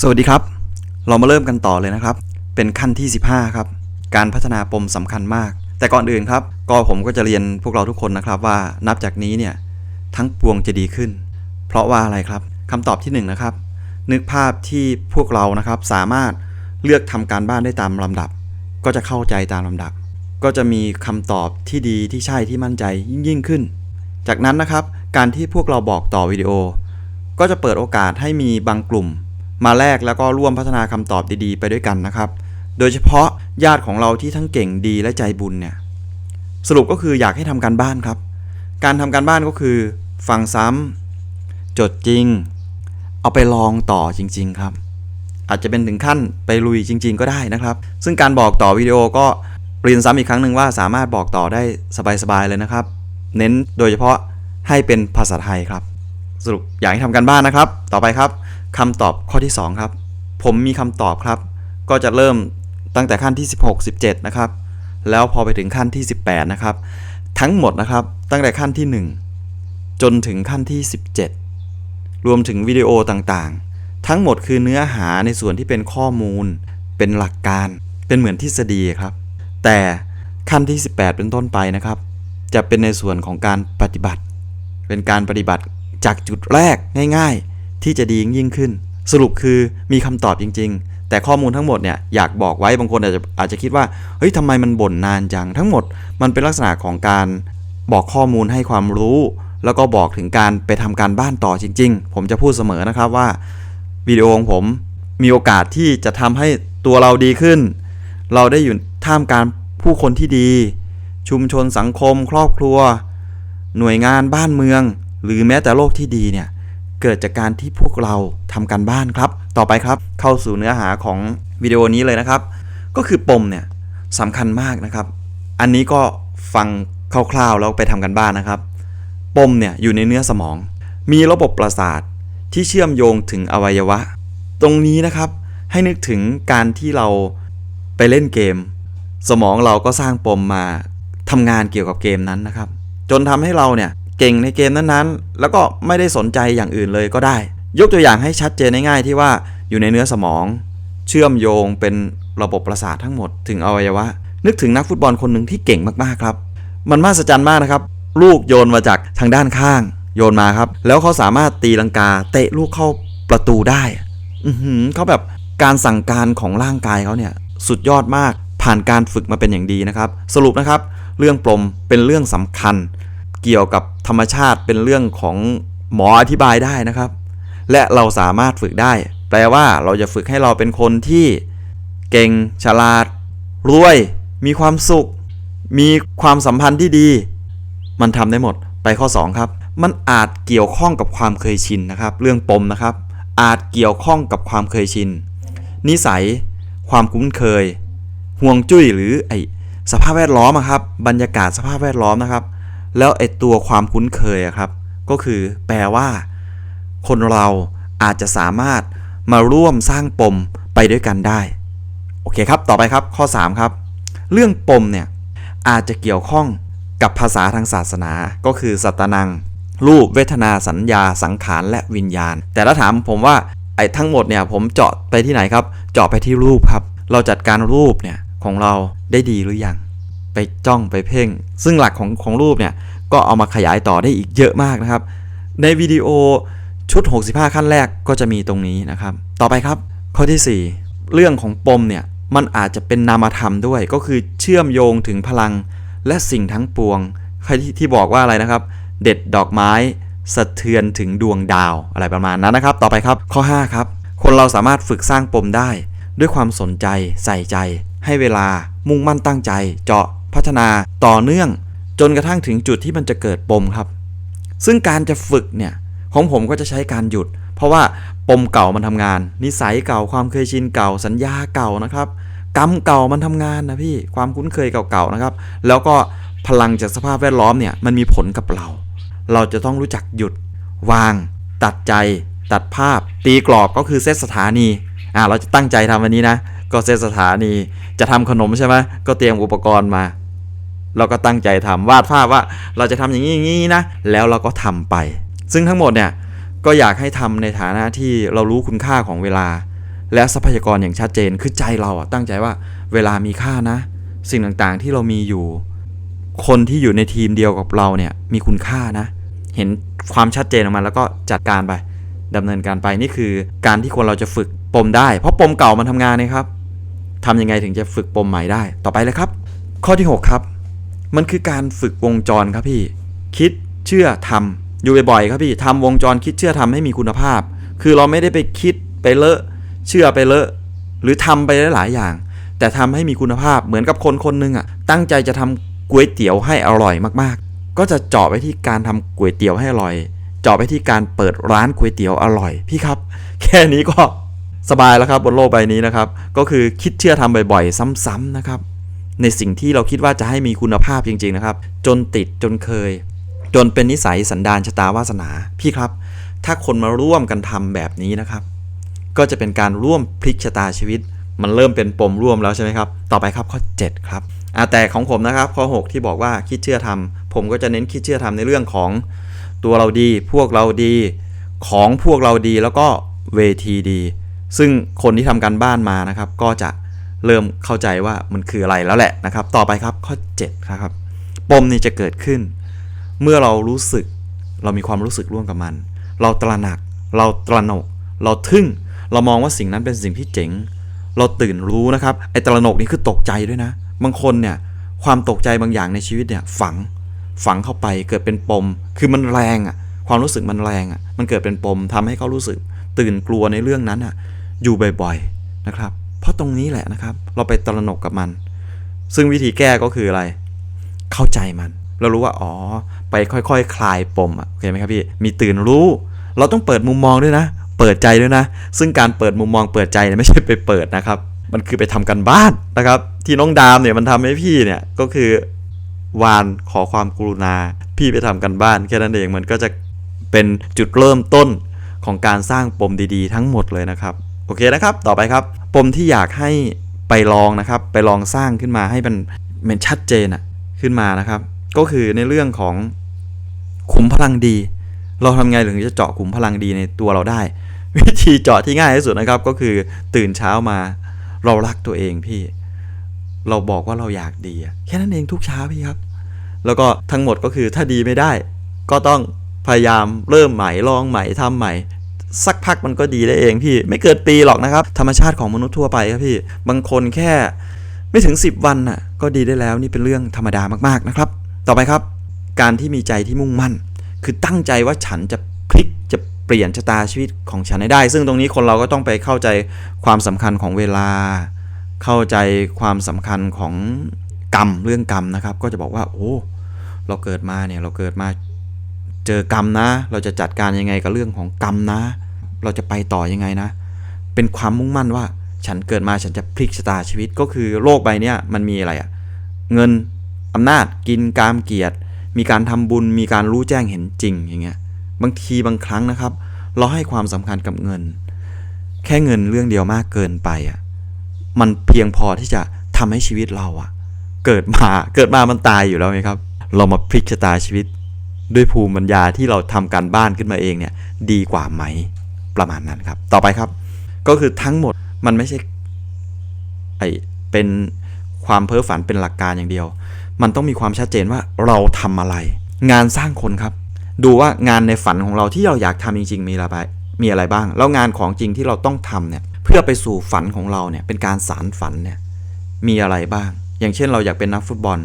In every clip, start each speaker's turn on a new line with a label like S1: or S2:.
S1: สวัสดีครับ เรามาเริ่มกันต่อเลยนะครับ เป็นขั้นที่ 15 ครับ การพัฒนาปมสำคัญมาก แต่ก่อนอื่นครับ ก็ผมก็จะเรียนพวกเราทุกคนนะครับว่านับจากนี้เนี่ยทั้งปวงจะดีขึ้น เพราะว่าอะไรครับคำตอบที่หนึ่งนะครับ นึกภาพที่พวกเรานะครับสามารถเลือกทำการบ้านได้ตามลำดับ ก็จะเข้าใจตามลำดับ ก็จะมีคำตอบที่ดีที่ใช่ที่มั่นใจยิ่งยิ่งขึ้น จากนั้นนะครับ การที่พวกเราบอกต่อวิดีโอ ก็จะเปิดโอกาสให้มีบางกลุ่ม มาแลกแล้วก็ร่วมพัฒนาคำตอบดีๆ ไปด้วยกันนะครับ โดยเฉพาะญาติของเราที่ทั้งเก่งดีและใจบุญเนี่ยสรุปก็คืออยากให้ทำการบ้านครับ การทำการบ้านก็คือฟังซ้ำจดจริง เอาไปลองต่อจริง ๆ ครับ อาจจะเป็นถึงขั้นไปลุยจริง ๆ ก็ได้นะครับ ซึ่งการบอกต่อวิดีโอก็เรียนซ้ำอีกครั้งหนึ่งว่าสามารถบอกต่อได้สบายๆเลยนะครับ เน้นโดยเฉพาะให้เป็นภาษาไทยครับ สรุปอยากให้ทำการบ้านนะครับ ต่อไปครับ คำตอบข้อที่ 2 ครับ ผมมีคำตอบครับ ก็จะเริ่มตั้งแต่ขั้นที่ 16 17 นะครับ แล้วพอไปถึงขั้นที่ 18 นะครับ ทั้งหมดนะครับ ตั้งแต่ขั้นที่ 1 จนถึงขั้นที่ 17 รวมถึงวิดีโอต่างๆ ทั้งหมดคือเนื้อหาในส่วนที่เป็นข้อมูล เป็นหลักการ เป็นเหมือนทฤษฎีครับ แต่ขั้นที่ 18 เป็นต้นไปนะครับ จะเป็นในส่วนของการปฏิบัติ เป็นการปฏิบัติจากจุดแรกง่าย ๆ ที่จะดียิ่งขึ้น สรุปคือมีคำตอบจริง ๆ แต่ข้อมูลทั้งหมดเนี่ยอยากบอกไว้บางคนอาจจะอาจจะคิดว่าเฮ้ยทำไมมันบ่นนานจัง ทั้งหมดมันเป็นลักษณะของการบอกข้อมูลให้ความรู้ แล้วก็บอกถึงการไปทำการบ้านต่อจริง ๆ ผมจะพูดเสมอนะครับว่าวิดีโอของผมมีโอกาสที่จะทำให้ตัวเราดีขึ้น เราได้อยู่ท่ามกลางผู้คนที่ดี ชุมชนสังคม ครอบครัว หน่วยงานบ้านเมือง หรือแม้แต่โลกที่ดีเนี่ย เกิดจากการที่พวกเราทำการบ้านครับ ต่อไปครับเข้าสู่เนื้อหาของวิดีโอนี้เลยนะครับ ก็คือปมเนี่ยสำคัญมากนะครับ อันนี้ก็ฟังคร่าวๆแล้วไปทำกันบ้านนะครับ ปมเนี่ยอยู่ในเนื้อสมอง มีระบบประสาทที่เชื่อมโยงถึงอวัยวะ ตรงนี้นะครับให้นึกถึงการที่เราไปเล่นเกม สมองเราก็สร้างปมมาทำงานเกี่ยวกับเกมนั้นนะครับ จนทำให้เราเนี่ย เก่งในเกมนั้นๆ แล้วก็ไม่ได้สนใจอย่างอื่นเลยก็ได้ ยกตัวอย่างให้ชัดเจนง่ายๆที่ว่าอยู่ในเนื้อสมอง เชื่อมโยงเป็นระบบประสาททั้งหมดถึงอวัยวะ นึกถึงนักฟุตบอลคนหนึ่งที่เก่งมากๆครับ มันมหัศจรรย์มากนะครับ ลูกโยนมาจากทางด้านข้าง โยนมาครับ แล้วเขาสามารถตีลังกา เตะลูกเข้าประตูได้ อือหือเขาแบบการสั่งการของร่างกายเขาเนี่ยสุดยอดมากผ่านการฝึกมาเป็นอย่างดีนะครับ สรุปนะครับ เรื่องปลมเป็นเรื่องสำคัญ เกี่ยวกับธรรมชาติเป็นเรื่องของหมออธิบายได้นะครับ และเราสามารถฝึกได้ แปลว่าเราจะฝึกให้เราเป็นคนที่เก่งฉลาด รวย มีความสุข มีความสัมพันธ์ที่ดี มันทำได้หมดไปข้อ 2 ครับ มันอาจเกี่ยวข้องกับความเคยชินนะครับ เรื่องปมนะครับ อาจเกี่ยวข้องกับความเคยชิน นิสัย ความคุ้นเคย ห่วงจุ้ยหรือไอสภาพแวดล้อมครับ บรรยากาศสภาพแวดล้อมนะครับ แล้วไอตัวความคุ้นเคยครับ ก็คือแปลว่า คนเราอาจจะสามารถมาร่วมสร้างปมไปด้วยกันได้ โอเคครับ ต่อไปครับข้อ 3 ครับ เรื่องปมเนี่ยอาจจะเกี่ยวข้องกับภาษาทางศาสนา ก็คือสัตนัง รูปเวทนาสัญญาสังขารและวิญญาณ แต่ถ้าถามผมว่าไอ้ทั้งหมดเนี่ยผมเจาะไปที่ไหนครับ เจาะไปที่รูปครับ เราจัดการรูปเนี่ยของเราได้ดีหรือยัง ไปจ้องไปเพ่ง ซึ่งหลักของของรูปเนี่ยก็เอามาขยายต่อได้อีกเยอะมากนะครับ ในวิดีโอชุด 65 ขั้นแรกก็จะมีตรงนี้นะครับ ต่อไปครับ ข้อทีสี่4 เรื่องของปมเนี่ยมันอาจจะเป็นนามธรรมด้วย ก็คือเชื่อมโยงถึงพลังและสิ่งทั้งปวง ใครที่ที่บอกว่าอะไรนะครับ เด็ดดอกไม้สะเทือนถึงดวงดาวอะไรประมาณนั้นนะครับ ต่อไปครับข้อ 5 ครับ คนเราสามารถฝึกสร้างปมได้ ด้วยความสนใจใส่ใจ ให้เวลามุ่งมั่นตั้งใจ เจาะ พัฒนาต่อเนื่อง จนกระทั่งถึงจุดที่มันจะเกิดปมครับ ซึ่งการจะฝึกเนี่ยของผมก็จะใช้การหยุด เพราะว่าปมเก่ามันทำงาน นิสัยเก่าความเคยชินเก่าสัญญาเก่านะครับกรรมเก่ามันทำงานนะพี่ความคุ้นเคยเก่าๆนะครับ แล้วก็พลังจากสภาพแวดล้อมเนี่ยมันมีผลกับเรา เราจะต้องรู้จักหยุด วาง ตัดใจ ตัดภาพ ตีกรอบก็คือเซตสถานีอ่าเราจะตั้งใจทำวันนี้นะ ก็เซตสถานีจะทำขนมใช่ไหมก็เตรียมอุปกรณ์มา เราก็ตั้งใจทำวาดภาพว่าเราจะทำอย่างนี้อย่างนี้นะ แล้วเราก็ทำไป ซึ่งทั้งหมดเนี่ยก็อยากให้ทำในฐานะที่เรารู้คุณค่าของเวลา และทรัพยากรอย่างชัดเจนคือใจเราอะตั้งใจว่าเวลามีค่านะ สิ่งต่างๆที่เรามีอยู่ คนที่อยู่ในทีมเดียวกับเราเนี่ยมีคุณค่านะ เห็นความชัดเจนออกมาแล้วก็จัดการไปดำเนินการไปนี่คือการที่คนเราจะฝึกปมได้ เพราะปมเก่ามันทำงานนะครับทำยังไงถึงจะฝึกปมใหม่ได้ ต่อไปเลยครับ ข้อที่ 6 ครับ มันคือการฝึกวงจรครับพี่ คิดเชื่อทำอยู่บ่อยๆครับพี่ทำวงจรคิดเชื่อทำให้มีคุณภาพ คือเราไม่ได้ไปคิดไปเลอะเชื่อไปเลอะ หรือทำไปหลายๆอย่าง แต่ทำให้มีคุณภาพเหมือนกับคนคนหนึงอะตั้งใจจะทำก๋วยเตี๋ยวให้อร่อยมากๆ ก็จะเจาะไปที่การทำก๋วยเตี๋ยวให้อร่อย เจาะไปที่การเปิดร้านก๋วยเตี๋ยวอร่อยพี่ครับ แค่นี้ก็สบายแล้วครับบนโลกใบนี้นะครับ ก็คือคิดเชื่อทำบ่อยๆ ซ้ำๆนะครับ ในสิ่งที่เราคิดว่าจะให้มีคุณภาพจริง ๆนะครับ จนติดจนเคย จนเป็นนิสัยสันดานชะตาวาสนา พี่ครับ ถ้าคนมาร่วมกันทำแบบนี้นะครับ ก็จะเป็นการร่วมพลิกชะตาชีวิต มันเริ่มเป็นปมร่วมแล้วใช่ไหมครับ ต่อไปครับข้อ 7 ครับอาแต่ของผมนะครับข้อ 6 ที่บอกว่าคิดเชื่อทำผมก็จะเน้นคิดเชื่อทำในเรื่องของตัวเราดี พวกเราดีของพวกเราดีแล้วก็เวทีดี ซึ่งคนที่ทำการบ้านมานะครับ ก็จะ เริ่มเข้าใจว่ามันคืออะไรแล้วแหละนะครับ ต่อไปครับข้อ7ครับ ปมนี้จะเกิดขึ้น เมื่อเรารู้สึกเรามีความรู้สึกร่วมกับมัน เราตระหนัก เราตระหนก เราทึ่ง เรามองว่าสิ่งนั้นเป็นสิ่งที่เจ๋ง เราตื่นรู้นะครับ ไอ้ตระหนกนี่คือตกใจด้วยนะ บางคนเนี่ยความตกใจบางอย่างในชีวิตเนี่ยฝังฝังเข้าไปเกิดเป็นปม คือมันแรงอะ่ะความรู้สึกมันแรงอะ่ะมันเกิดเป็นปมทำให้เขารู้สึก ตื่นกลัวในเรื่องนั้นอะอยู่บ่อยๆนะครับ ราะตรงนี้แหละนะครับ เราไปตระหนกกับมัน ซึ่งวิธีแก้ก็คืออะไร เข้าใจมัน เรารู้ว่าอ๋อ ไปค่อยๆคคลายปมอะโอเคไหมครับพี่ มีตื่นรู้ เราต้องเปิดมุมมองด้วยนะ เปิดใจด้วยนะ ซึ่งการเปิดมุมมองเปิดใจเนี่ยไม่ใช่ไปเปิดนะครับ มันคือไปทำกันบ้านนะครับ ที่น้องดามเนี่ยมันทำให้พี่เนี่ยก็คือวานขอความกรุณา พี่ไปทำกันบ้านแค่นั้นเองมันก็จะเป็นจุดเริ่มต้นของการสร้างปมดีๆ ทั้งหมดเลยนะครับ โอเคนะครับ ต่อไปครับ ปมที่อยากให้ไปลองนะครับ ไปลองสร้างขึ้นมาให้มันมันชัดเจนอะขึ้นมานะครับ ก็คือในเรื่องของขุมพลังดี เราทำไงถึงจะเจาะขุมพลังดีในตัวเราได้ วิธีเจาะที่ง่ายที่สุดนะครับ ก็คือตื่นเช้ามาเรารักตัวเองพี่ เราบอกว่าเราอยากดีแค่นั้นเองทุกเช้าพี่ครับ แล้วก็ทั้งหมดก็คือถ้าดีไม่ได้ ก็ต้องพยายามเริ่มใหม่ลองใหม่ทำใหม่ สักพักมันก็ดีได้เองพี่ ไม่เกินปีหรอกนะครับ ธรรมชาติของมนุษย์ทั่วไปครับพี่ บางคนแค่ไม่ถึง 10 วันน่ะก็ดีได้แล้วนี่เป็นเรื่องธรรมดามากๆนะครับ ต่อไปครับ การที่มีใจที่มุ่งมั่น คือตั้งใจว่าฉันจะพลิกจะเปลี่ยนชะตาชีวิตของฉันให้ได้ ซึ่งตรงนี้คนเราก็ต้องไปเข้าใจความสำคัญของเวลา เข้าใจความสำคัญของกรรมเรื่องกรรมนะครับ ก็จะบอกว่าโอ้เราเกิดมาเนี่ยเราเกิดมา เจอกรรมนะ เราจะจัดการยังไงกับเรื่องของกรรมนะ เราจะไปต่อยังไงนะ เป็นความมุ่งมั่นว่าฉันเกิดมาฉันจะพลิกชะตาชีวิตก็คือโลกใบนี้มันมีอะไรอะเงินอำนาจกินกามเกียรติ มีการทำบุญมีการรู้แจ้งเห็นจริงอย่างเงี้ยบางทีบางครั้งนะครับ เราให้ความสำคัญกับเงิน แค่เงินเรื่องเดียวมากเกินไปอะมันเพียงพอที่จะทำให้ชีวิตเราอะ เกิดมาเกิดมามันตายอยู่แล้วไงครับ เรามาพลิกชะตาชีวิต ด้วยภูมิปัญญาที่เราทำการบ้านขึ้นมาเองเนี่ยดีกว่าไหมประมาณนั้นครับ ต่อไปครับ ก็คือทั้งหมดมันไม่ใช่ไอเป็นความเพ้อฝันเป็นหลักการอย่างเดียว มันต้องมีความชัดเจนว่าเราทำอะไร งานสร้างคนครับ ดูว่างานในฝันของเราที่เราอยากทำจริง ๆ มีอะไรมีอะไรบ้าง แล้วงานของจริงที่เราต้องทำเนี่ยเพื่อไปสู่ฝันของเราเนี่ยเป็นการสารฝันเนี่ยมีอะไรบ้าง อย่างเช่นเราอยากเป็นนักฟุตบอล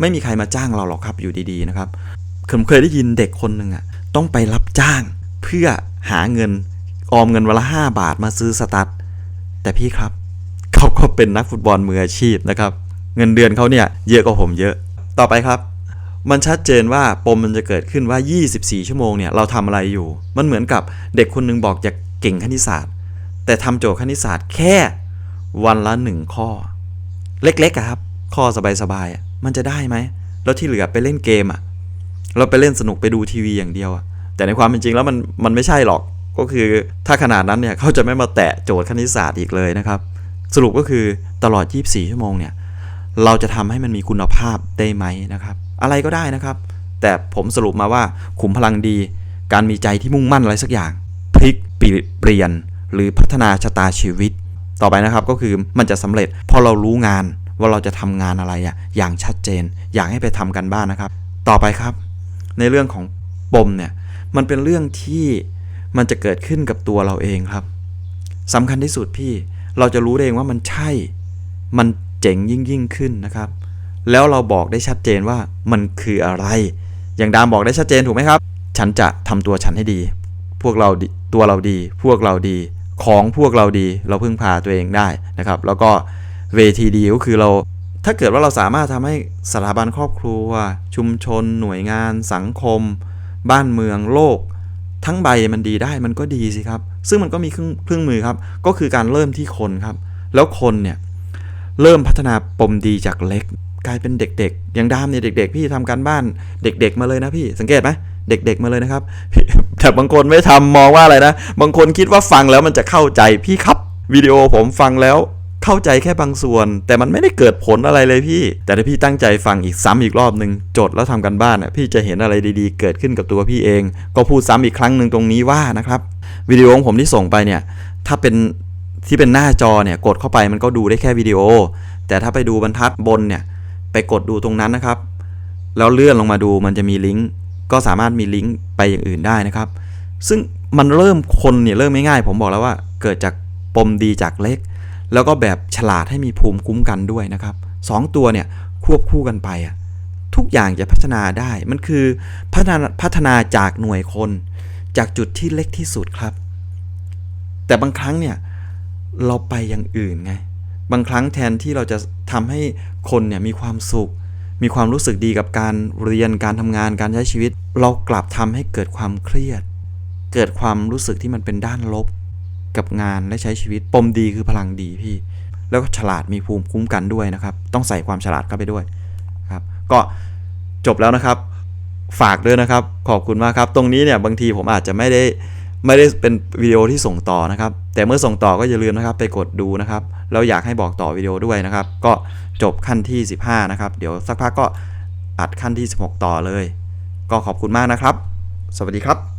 S1: ไม่มีใครมาจ้างเราหรอกครับอยู่ดีๆนะครับ ผมเคยได้ยินเด็กคนหนึ่งอะต้องไปรับจ้างเพื่อหาเงินออมเงินวันละห้าบาทมาซื้อสตั๊ดแต่พี่ครับเขาก็เป็นนักฟุตบอลมืออาชีพนะครับ เงินเดือนเขาเนี่ยเยอะกว่าผมเยอะ ต่อไปครับ มันชัดเจนว่าปมมันจะเกิดขึ้นว่า 24 ชั่วโมงเนี่ยเราทำอะไรอยู่ มันเหมือนกับเด็กคนหนึงบอกจะเก่งคณิตศาสตร์ แต่ทำโจทย์คณิตศาสตร์แค่วันละหนึ่งข้อ เล็กๆครับ ข้อสบายๆมันจะได้ไหมแล้วที่เหลือไปเล่นเกมอะ เราไปเล่นสนุกไปดูทีวีอย่างเดียวอะแต่ในความเป็นจริงแล้วมันมันไม่ใช่หรอกก็คือถ้าขนาดนั้นเนี่ยเขาจะไม่มาแตะโจทย์คณิตศาสตร์อีกเลยนะครับ สรุปก็คือตลอด 24 ชั่วโมงเนี่ยเราจะทำให้มันมีคุณภาพได้ไหมนะครับ อะไรก็ได้นะครับ แต่ผมสรุปมาว่าขุมพลังดี การมีใจที่มุ่งมั่นอะไรสักอย่าง พลิกเปลี่ยน หรือพัฒนาชะตาชีวิต ต่อไปนะครับก็คือมันจะสำเร็จพอเรารู้งานว่าเราจะทำงานอะไรอะอย่างชัดเจน อยากให้ไปทำกันบ้านนะครับ ต่อไปครับ ในเรื่องของปมเนี่ยมันเป็นเรื่องที่มันจะเกิดขึ้นกับตัวเราเองครับสำคัญที่สุดพี่เราจะรู้เองว่ามันใช่ มันเจ๋งยิ่งยิ่งขึ้นนะครับ แล้วเราบอกได้ชัดเจนว่ามันคืออะไร อย่างดามบอกได้ชัดเจนถูกไหมครับ ฉันจะทำตัวฉันให้ดี พวกเราตัวเราดี พวกเราดี ของพวกเราดี เราพึ่งพาตัวเองได้นะครับ แล้วก็เวทีดีก็คือเรา ถ้าเกิดว่าเราสามารถทำให้สถาบันครอบครัว ชุมชน หน่วยงาน สังคม บ้านเมืองโลก ทั้งใบมันดีได้มันก็ดีสิครับ ซึ่งมันก็มีเครื่องเครื่องมือครับ ก็คือการเริ่มที่คนครับ แล้วคนเนี่ยเริ่มพัฒนาปมดีจากเล็ก กลายเป็นเด็กๆ อย่างดามเนี่ยเด็ก ๆ พี่ทำการบ้านเด็ก ๆ มาเลยนะพี่สังเกตไหมเด็ก ๆ มาเลยนะครับแต่บางคนไม่ทำมองว่าอะไรนะ บางคนคิดว่าฟังแล้วมันจะเข้าใจพี่ครับวิดีโอผมฟังแล้ว เข้าใจแค่บางส่วน แต่มันไม่ได้เกิดผลอะไรเลยพี่ แต่ถ้าพี่ตั้งใจฟังอีกซ้ำอีกรอบหนึ่งจดแล้วทำกันบ้านอะพี่จะเห็นอะไรดีๆ เกิดขึ้นกับตัวพี่เอง ก็พูดซ้ำอีกครั้งหนึ่งตรงนี้ว่านะครับวิดีโอของผมที่ส่งไปเนี่ยถ้าเป็นที่เป็นหน้าจอเนี่ยกดเข้าไปมันก็ดูได้แค่วิดีโอ แต่ถ้าไปดูบรรทัดบนเนี่ยไปกดดูตรงนั้นนะครับ แล้วเลื่อนลงมาดูมันจะมีลิงก์ก็สามารถมีลิงก์ไปอย่างอื่นได้นะครับ ซึ่งมันเริ่มคนเนี่ยเริ่มไม่ง่ายผมบอกแล้วว่าเกิดจากปมดีจากเล็ก แล้วก็แบบฉลาดให้มีภูมิคุ้มกันด้วยนะครับสองตัวเนี่ยควบคู่กันไปอะทุกอย่างจะพัฒนาได้มันคือพัฒนาพัฒนาจากหน่วยคน จากจุดที่เล็กที่สุดครับ แต่บางครั้งเนี่ยเราไปอย่างอื่นไง บางครั้งแทนที่เราจะทำให้คนเนี่ยมีความสุข มีความรู้สึกดีกับการเรียนการทำงานการใช้ชีวิต เรากลับทำให้เกิดความเครียด เกิดความรู้สึกที่มันเป็นด้านลบ กับงานและใช้ชีวิต ปมดีคือพลังดีพี่ แล้วก็ฉลาดมีภูมิคุ้มกันด้วยนะครับ ต้องใส่ความฉลาดเข้าไปด้วยครับ ก็จบแล้วนะครับ ฝากด้วยนะครับ ขอบคุณมากครับ ตรงนี้เนี่ยบางทีผมอาจจะไม่ได้ไม่ได้เป็นวิดีโอที่ส่งต่อนะครับ แต่เมื่อส่งต่อก็อย่าลืมนะครับ ไปกดดูนะครับแล้วอยากให้บอกต่อวิดีโอด้วยนะครับ ก็จบขั้นที่ 15 นะครับ เดี๋ยวสักพักก็อัดขั้นที่ 16 ต่อเลย ก็ขอบคุณมากนะครับ สวัสดีครับ